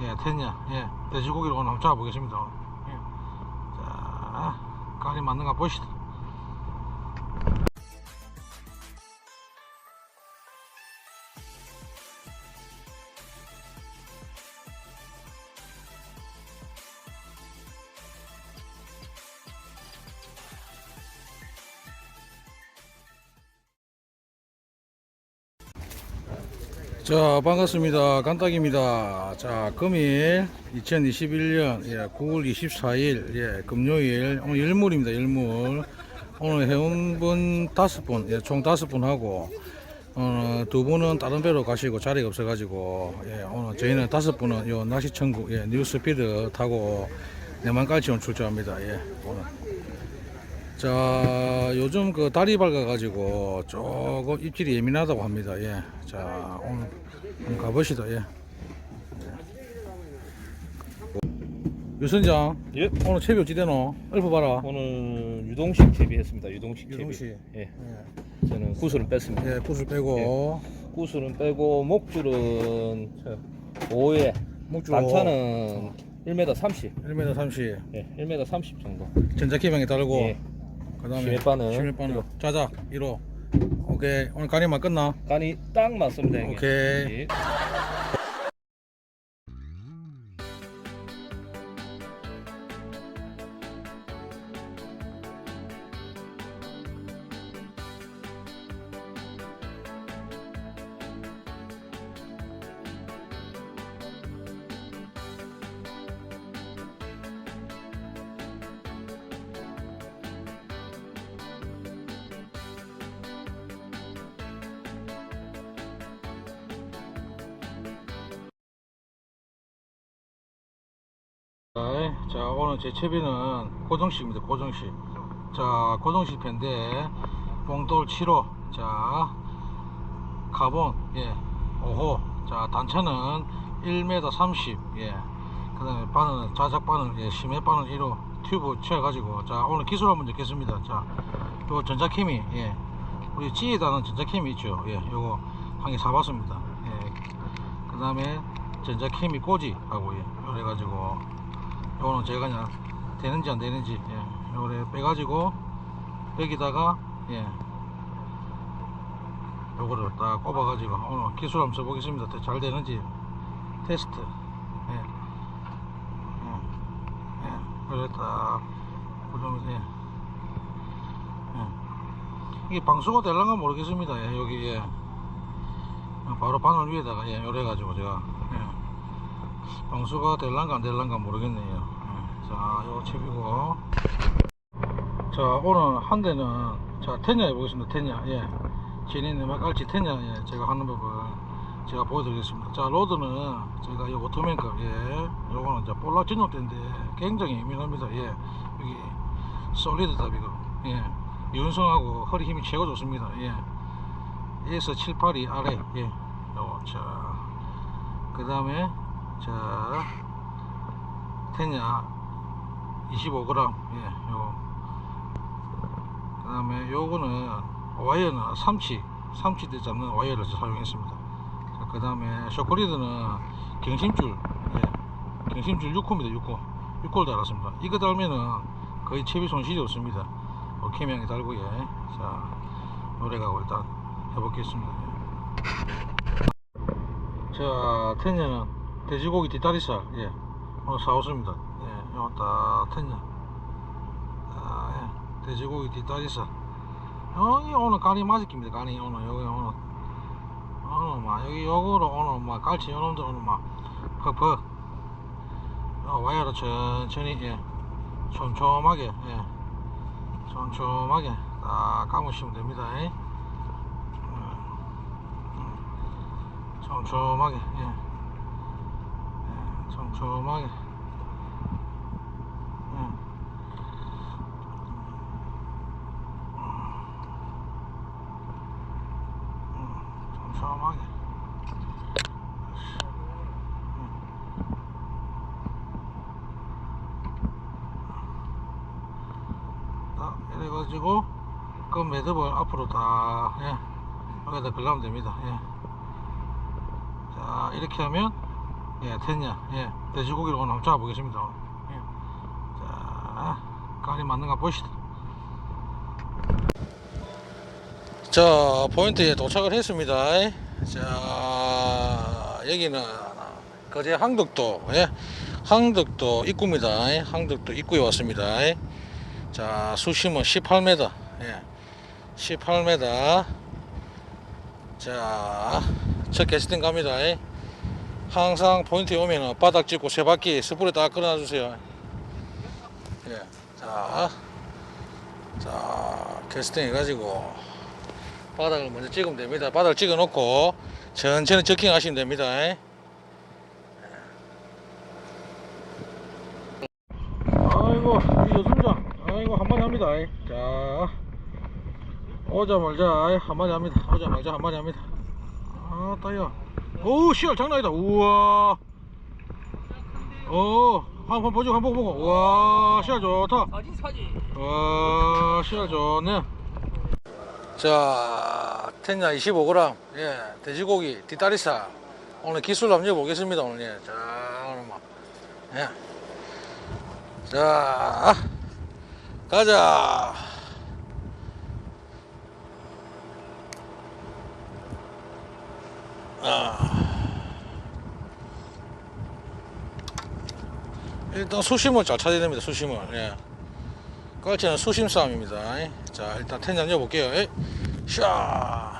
예, 텐냐, 예, 돼지고기를 오늘 한번 잡아보겠습니다. 예. 자, 간이 맞는가 보시다. 자 반갑습니다. 간딱입니다. 자 금일 2021년 예, 9월 24일 예, 금요일 오늘 열물입니다 열물 오늘 회원분 다섯 분, 예, 총 다섯 분 하고 어, 두 분은 다른 배로 가시고 자리가 없어가지고 예, 오늘 저희는 다섯 분은 요 낚시천국 예, 뉴스피드 타고 내만까지 출조합니다. 예, 오늘 자 요즘 그 다리 밝아 가지고 조금 입질이 예민하다고 합니다 예. 자 오늘 한번 가보시다 예. 유선장 예. 오늘 채비 어찌 되노? 읊어봐라 오늘 유동식 TV 했습니다. 유동식 TV. 유동식 예. 예, 저는 구슬은 뺐습니다. 예 구슬 빼고 구슬은 빼고 목줄은 5에 목줄 단차는 1m 30. 1m 30 예. 1m 30 정도. 전자키방에 달고 예. 그 다음에 심해바늘. 심해바늘 자작 1호 오케이 오늘 간이만 끝나 간이 딱 맞습니다. 형님. 오케이. 예. 네, 자 오늘 제 채비는 고정식입니다 고정식 자 고정식 펜데 봉돌 7호 자 카본 예 5호 자 단차는 1m 30예. 그 다음에 바늘 자작 바늘 예 심해 바늘 1호 튜브 채워 가지고 자 오늘 기술 한번 듣겠습니다. 자요 전자케미 예. 우리 찌에다는 전자케미 있죠 예 요거 한 개 사봤습니다 예그 다음에 전자케미 꼬지하고 예 요래 가지고 요거는 제가 그냥 되는지 안 되는지 예, 요래 빼가지고 여기다가 예 요거를 딱 꼽아가지고 오늘 기술 한번 써보겠습니다 잘 되는지 테스트 예, 예, 예. 그래 딱 고정해서 예. 예. 이게 방수가 될란가 모르겠습니다 예, 여기 예. 바로 바늘 위에다가 예, 요래 가지고 제가 예. 방수가 될란가 안 될란가 모르겠네요. 예. 자, 요 채비고. 자, 오늘 한 대는 자 텐야 해보겠습니다. 텐야. 예. 제니네 막갈치 텐야 예. 제가 하는 법을 제가 보여드리겠습니다. 자, 로드는 제가 이 오토맨급 예. 요거는 이제 볼락 진용대인데 굉장히 예민합니다. 예. 여기 솔리드 답이고 예. 윤성하고 허리 힘이 최고 좋습니다. 예. 에서 7, 8이 아래 예. 요거 자. 그 다음에 자 텐야 25g 예 요거 그 다음에 요거는 와이어는 삼치 삼치대 잡는 와이어를 사용했습니다. 그 다음에 쇼콜리드는 경심줄 예 경심줄 6호입니다 6호. 6호를 달았습니다. 이거 달면은 거의 채비 손실이 없습니다. 어, 캠양에 달고 예자 노래가고 일단 해보겠습니다. 예. 자 텐야는 돼지고기 뒷다리살 예 오늘 사왔습니다 예 요거 딱 텐야 아, 예. 돼지고기 뒷다리살 여기 오늘 간이 맛있깁니다 간이 오늘 여기 오늘 오늘 막 여기 요거로 오늘 막 갈치 요놈들 오늘 막 퍽퍽 요 와이어로 천천히 예 촘촘하게 예 촘촘하게 딱 감으시면 됩니다 예. 촘촘하게 예. 예, 촘촘하게 이래가지고 그 매듭을 앞으로 다 예, 여기다 걸라면 됩니다 예. 자 이렇게 하면 예, 텐냐, 예, 돼지고기를 오늘 한번 잡아보겠습니다. 예. 자, 간이 맞는가 보시다. 자, 포인트에 도착을 했습니다. 자, 여기는 거제 항덕도, 예, 항덕도 입구입니다. 항덕도 입구에 왔습니다. 자, 수심은 18m, 예, 18m. 자, 첫 게스팅 갑니다. 항상 포인트에 오면 바닥 찍고 세 바퀴 스프레 딱 끌어놔주세요. 예, 자, 자, 캐스팅 해가지고 바닥을 먼저 찍으면 됩니다. 바닥을 찍어 놓고 천천히 저킹 하시면 됩니다. 아이고, 이 여순장, 아이고, 한마디 합니다. 자, 오자마자 한마디 합니다. 오자마자 한마디 합니다. 아, 따야. 오, 씨알 장난이다. 우와. 오, 한번 보죠, 한번 보고. 우와, 씨알 좋다. 사진 사진. 와, 씨알 좋네. 자, 텐냐 25g. 예, 돼지고기, 뒷다리살. 오늘 기술 한번 보겠습니다, 오늘. 예. 자, 오늘 뭐. 예. 자, 가자. 아. 일단 수심을 잘 찾아야 됩니다, 수심을. 예. 깔치는 수심 싸움입니다. 자, 일단 텐장 여볼게요. 에 샤.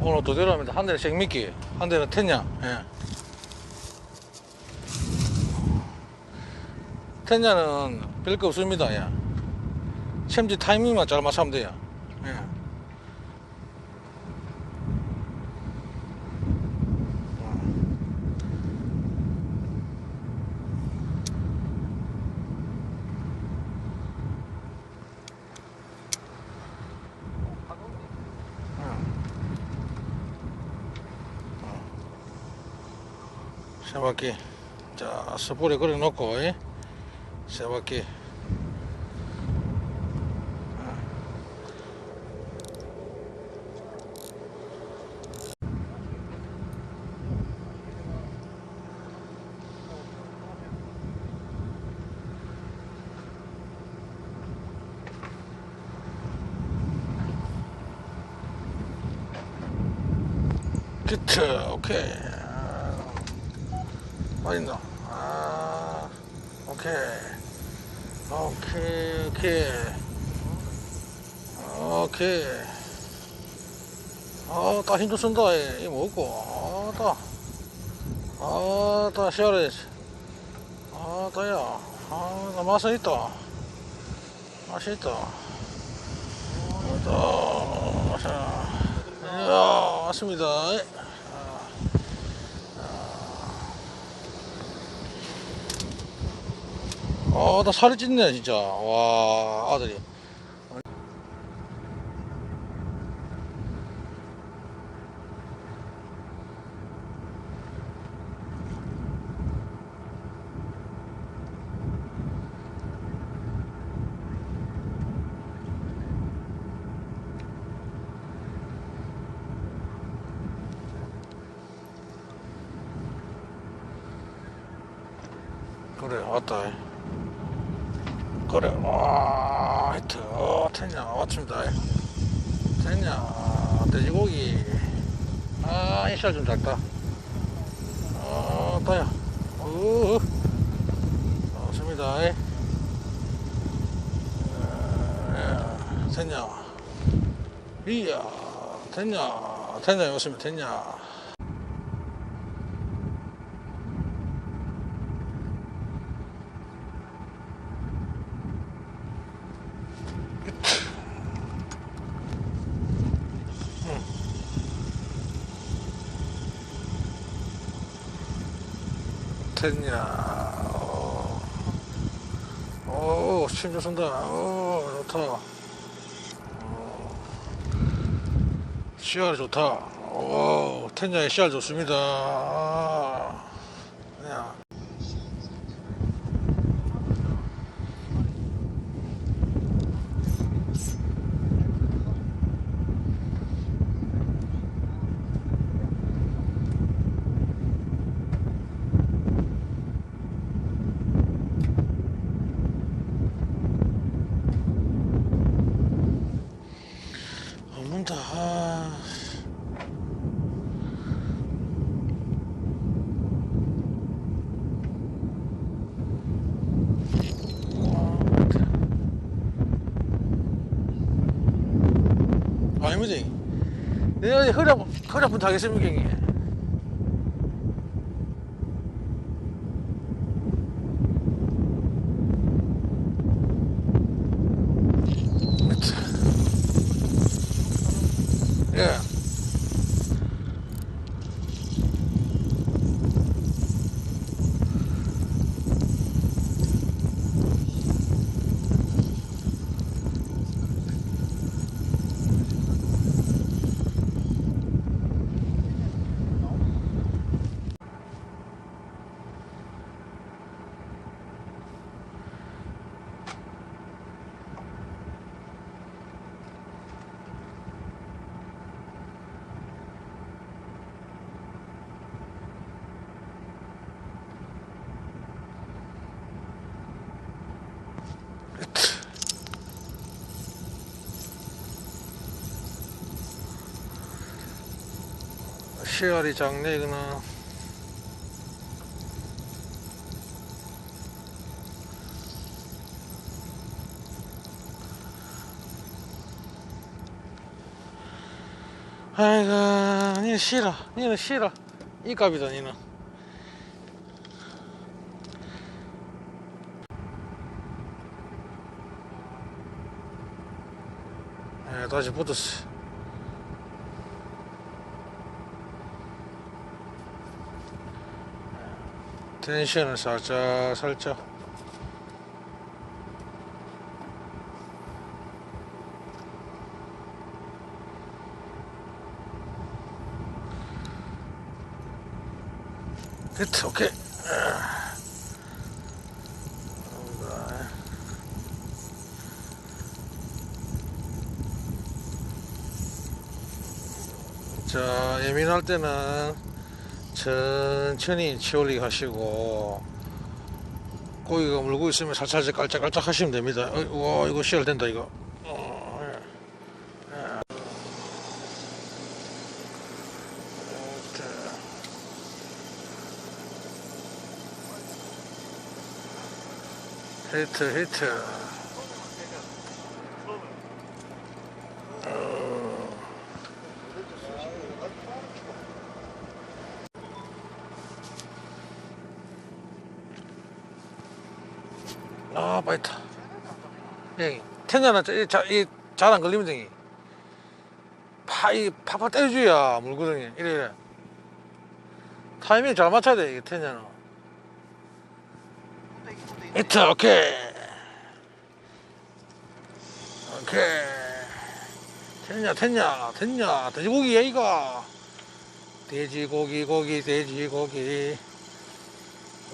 오늘 두 대로 합니다. 한 대는 생미끼, 한 대는 텐냥. 예. 텐냐는 별거 없습니다. 예. 챔지 타이밍만 잘 맞추면 돼요. 예. 세 바퀴. 자, 스포에 걸어 놓고, 예. 세 바퀴. 키트, 오케이. 어딨노? 아, 오케이. 오케이, 오케이. 오케이. 아, 딱 힘좀 쓴다, 이, 이 먹고. 아, 따. 아, 따, 시원해. 아, 따야. 아, 나 맛은 있다. 맛이 있다. 아, 따. 자, 이야, 왔습니다. 아, 나 살이 찐네, 진짜. 와, 아들이. 그래, 왔다. 그래, 와, 하여튼, 어, 텐냐, 왔습니다. 텐냐, 돼지고기. 아, 이살 좀 작다. 아, 따야. 어, 왔습니다. 텐냐. 이야, 텐냐, 텐냐, 왔습니다, 됐냐. 어, 오, 심좀 쓴다. 오, 좋다. 어, 씨알 좋다. 오, 텐장에 씨알 좋습니다. 아, 야. 없는다. 아. 아니지. 아프, 허리 아픈 타겠습니까, 이게? 예. 시알이 이거는. 아이고, 니는 싫어. 니는 싫어. 이 값이다, 니는. 예, 다시 붙었어. 텐션을 살짝 살짝. 히트 오케이. 자 예민할 때는 천천히 치올리 하시고 고기가 물고 있으면 살살 깔짝깔짝 하시면 됩니다 어, 와 이거 시알 된다 이거 어, 예. 예. 히트 히트 아 맛있다 예, 텐자는 이잘 안 걸리면 되니. 파이 팍팍 때려줘야 물거든요 이래 이래. 타이밍 잘 맞춰야 돼 이게 텐자는 히트 오케이. 오케이. 텐자 텐자 텐자 돼지고기야 이거. 돼지고기 고기 돼지고기.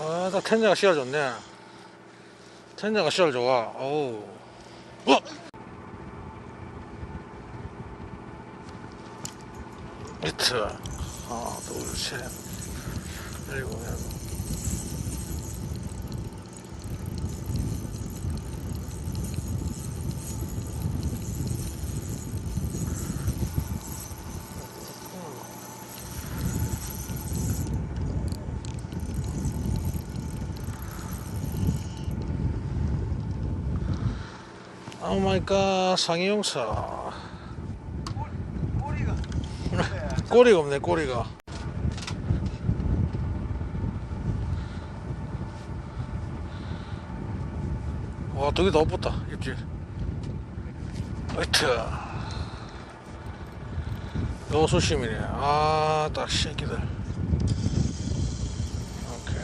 아나 텐자가 씨알 좋네 텐자가 씨알 좋아. 어우. 어! 히트 하나 둘셋. 일곱 여덟 오 마이 갓 상이용사. 꼬리가 꼬리가 없네 꼬리가. 와 되게 다 붙다 입질 화이트. 요 수심이네. 아딱 새끼들. 오케이.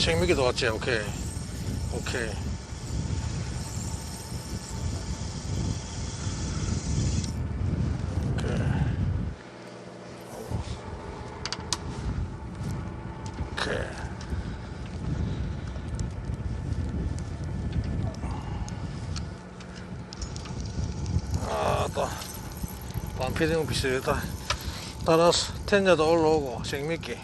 생미기도 왔지 오케이 오케이. 아, 반피딩 비슷하다. 따라서 텐자도 올라오고 생미끼.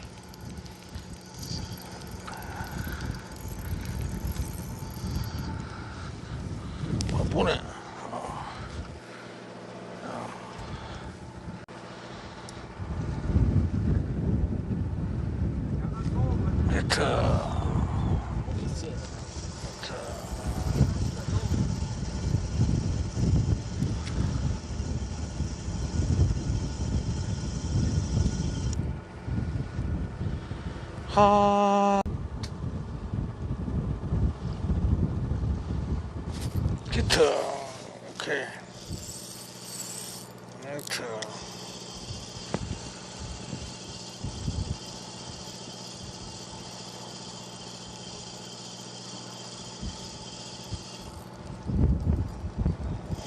하 히트 오케이. 히트.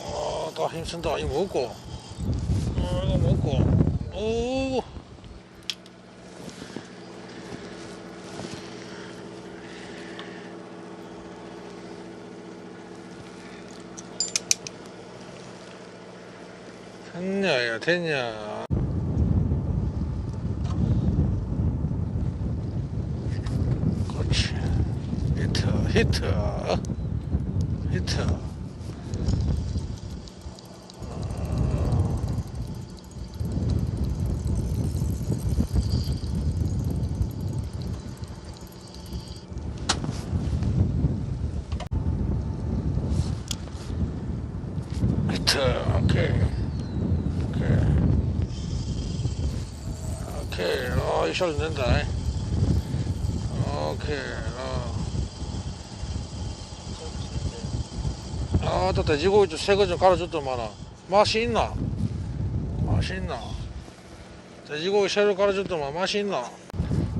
어, 또 힘쓴다. 이거 먹고. 어, 이거 먹고. 오 됐냐? 야 됐냐 그렇지. 히트 히트. 히트. 히트 오케이 오케이 오케이 어 이ሻ 된다. 오케이 어. 아또 돼지고기 좀 새거 좀 갈아줬더만은 맛이 있나? 맛이 있나? 돼지고기 새로 갈아줬더만 맛이 있나?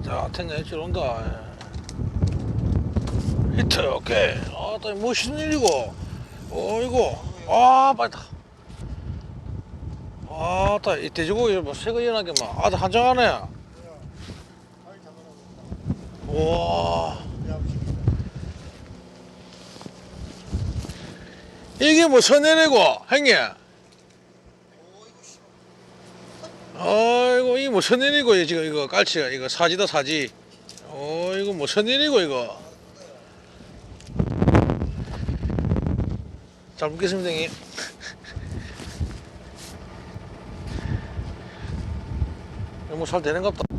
자 텐자 일주일 온다. 히트 오케이. 아또 멋있는 일이고? 어이구 아 빨다 아따 이 돼지고기 뭐 새거 연하게 막 아주 한정하네 와. 이게 뭐 선내내고 형님? 아이고 이게 뭐 선내내고 지금 이거 깔치가 이거 사지다 사지. 어 이거 뭐 선내내고 이거. 잘 먹겠습니다 형님. 이거 뭐살 되는 것 같다